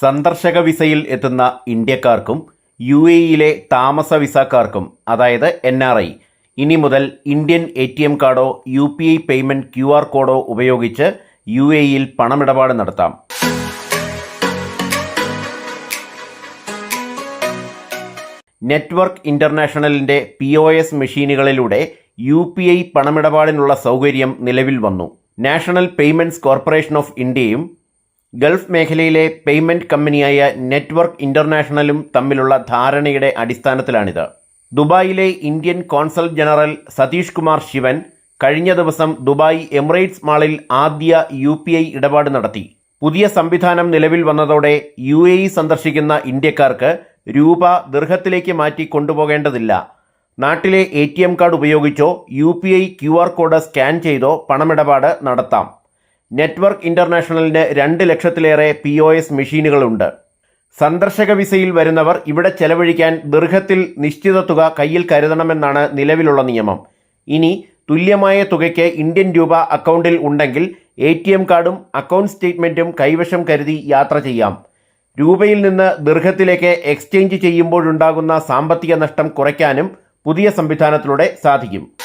സന്ദർശക വിസയിൽ എത്തുന്ന ഇന്ത്യക്കാർക്കും യു എ ഇയിലെ താമസ വിസക്കാർക്കും അതായത് എൻ ആർ ഐ ഇനി മുതൽ ഇന്ത്യൻ എ ടി എം കാർഡോ U P I payment Q R കോഡോ ഉപയോഗിച്ച് യു എ ഇയിൽ പണമിടപാട് നടത്താം. നെറ്റ്വർക്ക് ഇന്റർനാഷണലിന്റെ പി ഒ എസ് മെഷീനുകളിലൂടെ യു പി ഐ പണമിടപാടിനുള്ള സൗകര്യം നിലവിൽ വന്നു. നാഷണൽ പേയ്മെന്റ്സ് കോർപ്പറേഷൻ ഓഫ് ഇന്ത്യയും ഗൾഫ് മേഖലയിലെ പേയ്മെന്റ് കമ്പനിയായ നെറ്റ്വർക്ക് ഇന്റർനാഷണലും തമ്മിലുള്ള ധാരണയുടെ അടിസ്ഥാനത്തിലാണിത്. ദുബായിലെ Indian consul general Satish Kumar Sivan കഴിഞ്ഞ ദിവസം ദുബായ് എമിറേറ്റ്സ് മാളിൽ ആദ്യ യു ഇടപാട് നടത്തി. പുതിയ സംവിധാനം നിലവിൽ വന്നതോടെ യു എ ഇ സന്ദർശിക്കുന്ന ഇന്ത്യക്കാർക്ക് രൂപ ദീർഘത്തിലേക്ക് മാറ്റി കൊണ്ടുപോകേണ്ടതില്ല. നാട്ടിലെ എ ടി എം കാർഡ് ഉപയോഗിച്ചോ U P I Q R code scan ചെയ്തോ പണമിടപാട് നടത്താം. നെറ്റ്വർക്ക് ഇന്റർനാഷണലിന് രണ്ട് ലക്ഷത്തിലേറെ പി ഒ എസ് മെഷീനുകളുണ്ട്. സന്ദർശക വിസയിൽ വരുന്നവർ ഇവിടെ ചെലവഴിക്കാൻ ദീർഘത്തിൽ നിശ്ചിത തുക കയ്യിൽ കരുതണമെന്നാണ് നിലവിലുള്ള നിയമം. ഇനി തുല്യമായ തുകയ്ക്ക് ഇന്ത്യൻ രൂപ അക്കൗണ്ടിൽ ഉണ്ടെങ്കിൽ എ ടി എം കാർഡും അക്കൗണ്ട് സ്റ്റേറ്റ്മെന്റും കൈവശം കരുതി യാത്ര ചെയ്യാം. രൂപയിൽ നിന്ന് ദീർഘത്തിലേക്ക് എക്സ്ചേഞ്ച് ചെയ്യുമ്പോഴുണ്ടാകുന്ന സാമ്പത്തിക നഷ്ടം കുറയ്ക്കാനും പുതിയ സംവിധാനത്തിലൂടെ സാധിക്കും.